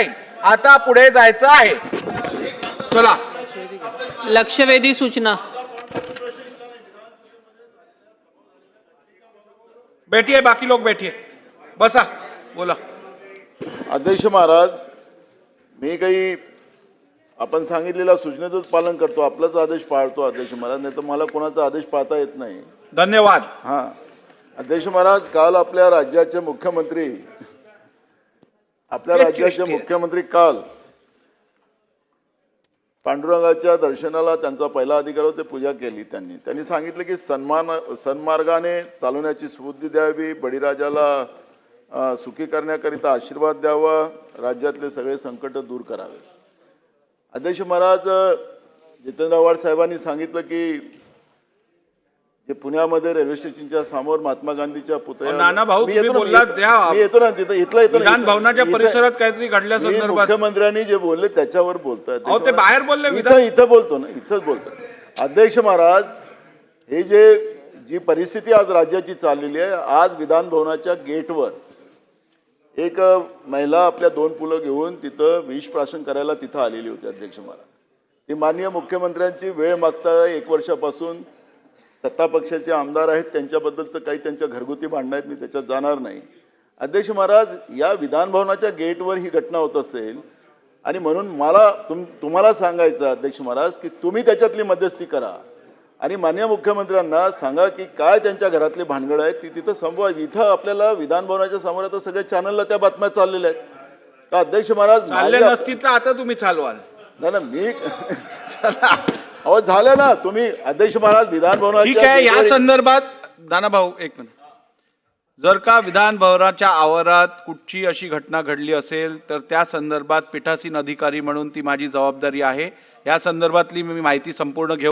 जाईल आता पुढे जायचं आहे. चला. लक्षवेधी सूचना. बैठिए बाकी लोग बैठिए बसा. बोला. अध्यक्ष महाराज मी काही आपण सांगितलेल्या सूचनेचंच पालन करतो आपलाच आदेश पाळतो अध्यक्ष महाराज नाही तर मला कोणाचा आदेश पाळता येत नाही. धन्यवाद. हा. अध्यक्ष महाराज काल आपल्या राज्याचे मुख्यमंत्री आपल्या राज्याचे मुख्यमंत्री काल पांडुरंगाच्या दर्शनाला त्यांचा पहिला अधिकार होते पूजा केली त्यांनी. त्यांनी सांगितलं की सन्मान सन्मार्गाने चालवण्याची स्फूर्ती द्यावी बळीराजाला सुखी करण्याकरिता आशीर्वाद द्यावा राज्यातले सगळे संकट दूर करावे. अध्यक्ष महाराज जितेंद्र आव्हाड साहेबांनी सांगितलं की जे पुण्यामध्ये रेल्वे स्टेशनच्या समोर महात्मा गांधीच्या पुतळ्या नाना भाऊ, मी तुम्ही येतो ना, बोललात मी त्या- येतो- मी येतो ना तिथं इथलं येतो ना, विधान इथं- भवनाच्या इथं- परिसरात काहीतरी मी घडल्यासंदर्भात मुख्यमंत्र्यांनी जे बोलले त्याच्यावर बोलतोय. अहो ते बाहेर बोलले इथं इथं बोलतो ना इथंच बोलतो. अध्यक्ष महाराज हे जे जी परिस्थिती आज राज्याची चाललेली आहे आज विधान भवनाच्या गेटवर एक अ, महिला आपल्या दोन पुलं घेऊन तिथं विष प्राशन करायला तिथं आलेली होती अध्यक्ष महाराज. ती माननीय मुख्यमंत्र्यांची वेळ मागता एक वर्षापासून सत्ता पक्षाचे आमदार आहेत त्यांच्याबद्दलचं काही त्यांच्या घरगुती भांडणं आहेत मी त्याच्यात जाणार नाही. अध्यक्ष महाराज या विधान भवनाच्या गेटवर ही घटना होत असेल आणि म्हणून मला तुम तुम्हाला सांगायचं अध्यक्ष महाराज की तुम्ही त्याच्यातली मध्यस्थी करा. आणि मान्य मुख्यमंत्र्यांना सांगा की काय त्यांच्या घरातली भानगड आहेत ती तिथं संपवा. इथं आपल्याला विधान भवनाच्या समोर आता सगळ्या चॅनलला त्या बातम्या चाललेल्या आहेत. तर अध्यक्ष महाराज आता तुम्ही चालवाल. ना मी अहो झालं ना. तुम्ही अध्यक्ष महाराज विधान ठीक आहे या संदर्भात दाना भाऊ एक मिनिट. जर का विधान भवनाच्या आवारात कुठची अशी घटना घडली असेल तर त्या संदर्भात पीठासीन अधिकारी म्हणून ती माझी जबाबदारी आहे. या संदर्भातली मी माहिती संपूर्ण घेऊ